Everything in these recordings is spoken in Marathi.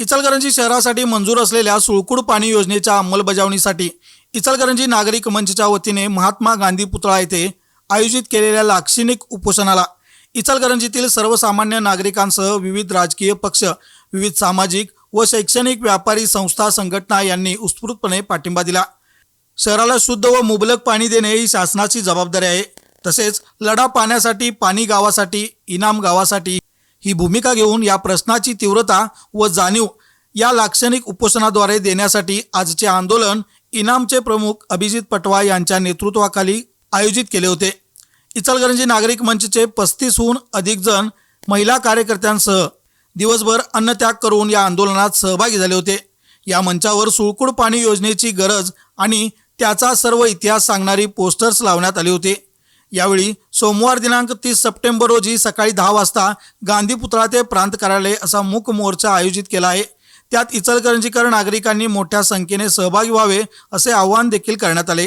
इचलकरंजी शहरासाठी मंजूर असलेल्या सुळकुड पाणी योजनेच्या अंमलबजावणीसाठी इचलकरंजी नागरिक मंचच्या वतीने महात्मा गांधी पुतळा येथे आयोजित केलेल्या लाक्षणिक उपोषणाला इचलकरंजीतील सर्वसामान्य नागरिकांसह विविध राजकीय पक्ष विविध सामाजिक व शैक्षणिक व्यापारी संस्था संघटना यांनी उत्स्फूर्तपणे पाठिंबा दिला. शहराला शुद्ध व मुबलक पाणी देणे ही शासनाची जबाबदारी आहे. तसेच लढा पाण्यासाठी पाणी गावासाठी इनाम गावासाठी ही भूमिका घेऊन या प्रश्नाची तीव्रता व जाणीव या लाक्षणिक उपोषणाद्वारे देण्यासाठी आजचे आंदोलन इनामचे प्रमुख अभिजित पटवा यांच्या नेतृत्वाखाली आयोजित केले होते. इचलकरंजी नागरिक मंचचे पस्तीसहून अधिक जण महिला कार्यकर्त्यांसह दिवसभर अन्नत्याग करून या आंदोलनात सहभागी झाले होते. या मंचावर सुळकुड पाणी योजनेची गरज आणि त्याचा सर्व इतिहास सांगणारी पोस्टर्स लावण्यात आले होते. यावेळी सोमवार दिनांक तीस सप्टेंबर रोजी सकाळी दहा वाजता गांधी पुतळा ते प्रांत कार्यालय असा मूक मोर्चा आयोजित केला आहे. त्यात इचलकरंजीकर नागरिकांनी मोठ्या संख्येने सहभागी व्हावे असे आवाहन देखील करण्यात आले.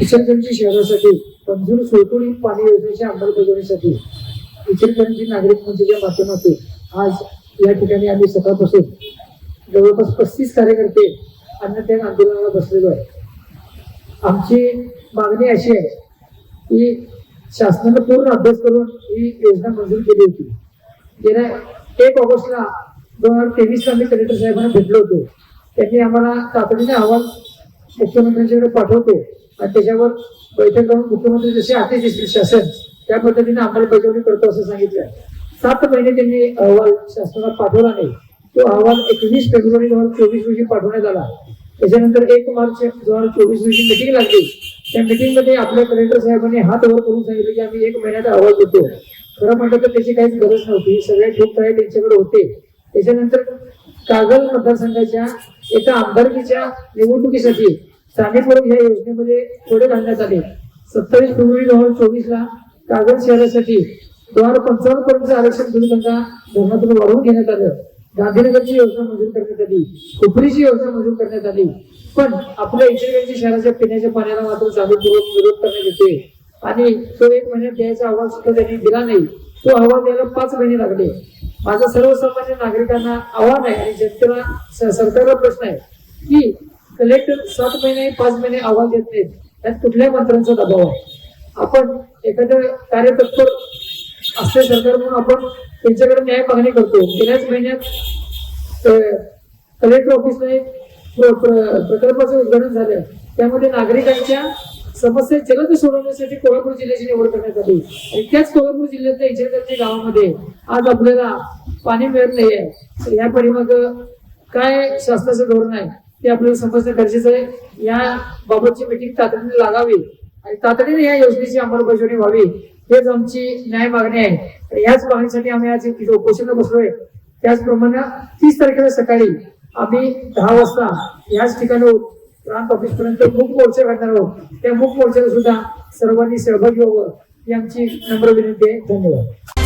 इचलकरंजी शहरासाठी मंजूर सोयटोळी पाणी योजनेच्या अंमलबजावणीसाठी इचलकरंजी नागरिक मंचच्या माध्यमातून आज या ठिकाणी आम्ही सकाळपासून जवळपास पस्तीस कार्यकर्ते अन्नत्याग आंदोलनाला बसलेलो आहे. आमची मागणी अशी आहे की शासनानं पूर्ण अभ्यास करून ही योजना मंजूर केली होती. गेल्या एक ऑगस्टला दोन हजार तेवीसला आम्ही कलेक्टर साहेबांना भेटलो होतो. त्यांनी आम्हाला तातडीने अहवाल मुख्यमंत्र्यांच्याकडे पाठवतो आणि त्याच्यावर बैठक करून मुख्यमंत्री जसे आदेश देतील शासन त्या पद्धतीने अंमलबजावणी करतो असं सांगितलं. सात महिने त्यांनी अहवाल शासनाला पाठवला नाही. तो अहवाल एकवीस फेब्रुवारी दोन हजार चोवीस रोजी पाठवण्यात आला. त्याच्यानंतर एक मार्च दोन हजार चोवीस रोजी मिटिंग लागली. त्या मिटिंगमध्ये मध्ये आपल्या कलेक्टर साहेबांनी हात वर करून सांगितलं की आम्ही एक महिन्याचा अहवाल देतो. खरं म्हटलं तर त्याची काहीच गरज नव्हती. सगळे ठिकठाक त्यांच्याकडे होते. त्याच्यानंतर कागल मतदारसंघाच्या एका आमदारकीच्या निवडणुकीसाठी स्थानिक या योजनेमध्ये थोडे घालण्यात आले. सत्तावीस फेब्रुवारी दोन हजार चोवीस ला कागल शहरासाठी दोन हजार पंचावन्न पर्यंत आरक्षण धोरणातून वाढवून घेण्यात आलं. गांधीनगरची योजना मंजूर करण्यात आली उपरीची योजना मंजूर करण्यात आली. पण आपल्या इचलकरंजी शहराच्या पिण्याच्या पाण्याला मात्र जाणीवपूर्वक विरोध करण्यात येते आणि तो एक महिन्यात द्यायचा अहवाल सुद्धा त्यांनी दिला नाही. तो अहवाल द्यायला पाच महिने लागले. माझा सर्वसामान्य नागरिकांना आव्हान आहे आणि जनतेला सरकारला प्रश्न आहे की कलेक्टर सात महिने पाच महिने अहवाल देत नाहीत. त्यात कुठल्याही मंत्र्यांचा दबाव आहे? आपण एखाद्या कार्यतत्पर असते सरकार म्हणून आपण त्यांच्याकडे न्याय मागणी करतो. गेल्याच महिन्यात कलेक्टर ऑफिसला एक प्र- प्रकल्पाचं उद्घाटन झालं. त्यामध्ये नागरिकांच्या समस्या जलद सोडवण्यासाठी कोल्हापूर जिल्ह्याची निवड करण्यात आली. आणि त्याच कोल्हापूर जिल्ह्यातल्या इचलकरंजी गावामध्ये आज आपल्याला पाणी मिळत नाही आहे या परिमाग काय शासनाचं धोरण आहे ते आपल्याला समजणं गरजेचं आहे. या बाबतची मिटिंग तातडीने लागावी. आणि तातडीने या योजनेची अंमलबजावणी व्हावी हेच आमची न्याय मागणी आहे. आणि याच मागणीसाठी आम्ही आज तिथे उपोषण बसलोय. त्याचप्रमाणे तीस तारखेला सकाळी आम्ही दहा वाजता याच ठिकाणी प्रांत ऑफिस पर्यंत मूक मोर्चा काढणार आहोत. त्या मूक मोर्चाला सुद्धा सर्वांनी सहभागी व्हावं ही आमची नम्र विनंती आहे. धन्यवाद.